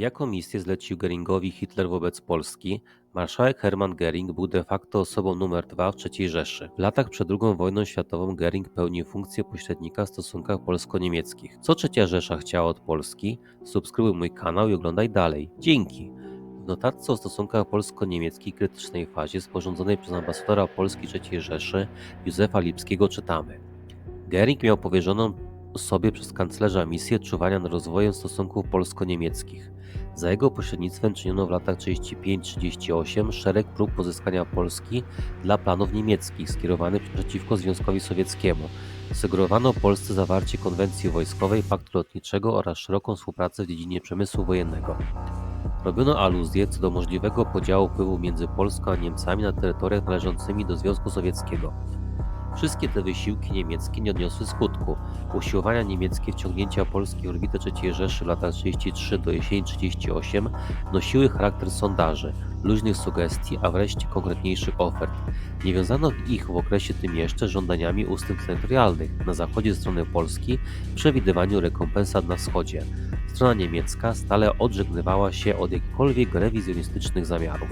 Jaką misję zlecił Goeringowi Hitler wobec Polski, marszałek Hermann Göring był de facto osobą numer dwa w III Rzeszy. W latach przed II wojną światową Göring pełnił funkcję pośrednika w stosunkach polsko-niemieckich. Co III Rzesza chciała od Polski? Subskrybuj mój kanał i oglądaj dalej. Dzięki! W notatce o stosunkach polsko-niemieckich krytycznej fazie sporządzonej przez ambasadora Polski III Rzeszy Józefa Lipskiego czytamy Göring miał powierzoną sobie przez kanclerza misję czuwania nad rozwojem stosunków polsko-niemieckich. Za jego pośrednictwem czyniono w latach 35-38 szereg prób pozyskania Polski dla planów niemieckich skierowanych przeciwko Związkowi Sowieckiemu. Sugerowano Polsce zawarcie konwencji wojskowej, paktu lotniczego oraz szeroką współpracę w dziedzinie przemysłu wojennego. Robiono aluzje co do możliwego podziału wpływu między Polską a Niemcami na terytoriach należącymi do Związku Sowieckiego. Wszystkie te wysiłki niemieckie nie odniosły skutku. Usiłowania niemieckie wciągnięcia Polski w orbitę III Rzeszy w latach 33 do jesieni 38 nosiły charakter sondaży, luźnych sugestii, a wreszcie konkretniejszych ofert. Nie wiązano ich w okresie tym jeszcze żądaniami ustępstw terytorialnych na zachodzie strony Polski przewidywaniu rekompensat na wschodzie. Strona niemiecka stale odżegnywała się od jakichkolwiek rewizjonistycznych zamiarów.